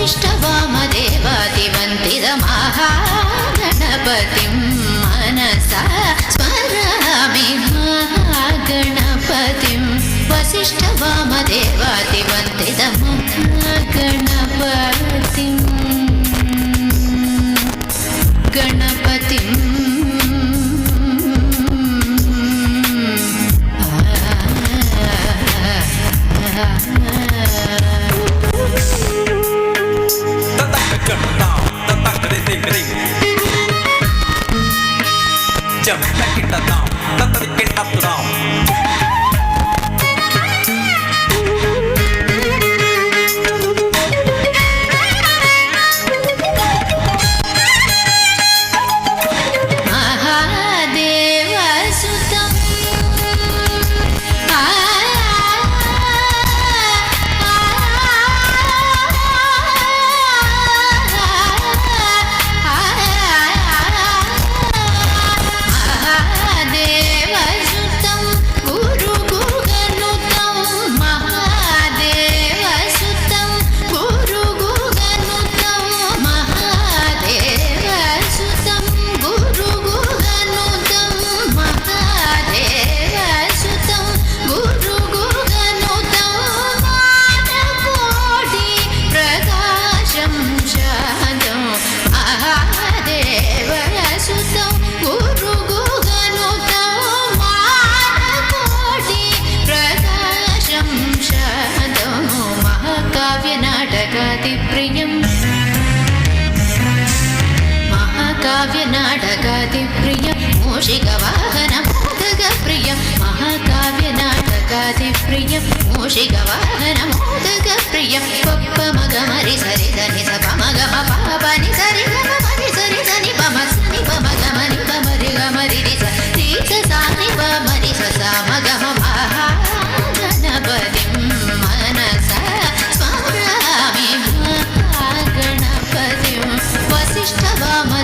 वसिष्ठवामदेवादिवन्दितमहागणपतिं मनसा स्मरामि महागणपतिं वसिष्ठवामदेवादिवन्दितमहागणपतिम् गणपतिम् നാടകാതിപ്രിയം. മഹാകാവ്യ നാടകാതിപ്രിയം മൂഷികവാഹന മോദകപ്രിയം. മഹാകാവ്യ നാടകാതിപ്രിയം മൂഷികവാഹന മോദകപ്രിയം. اشتبه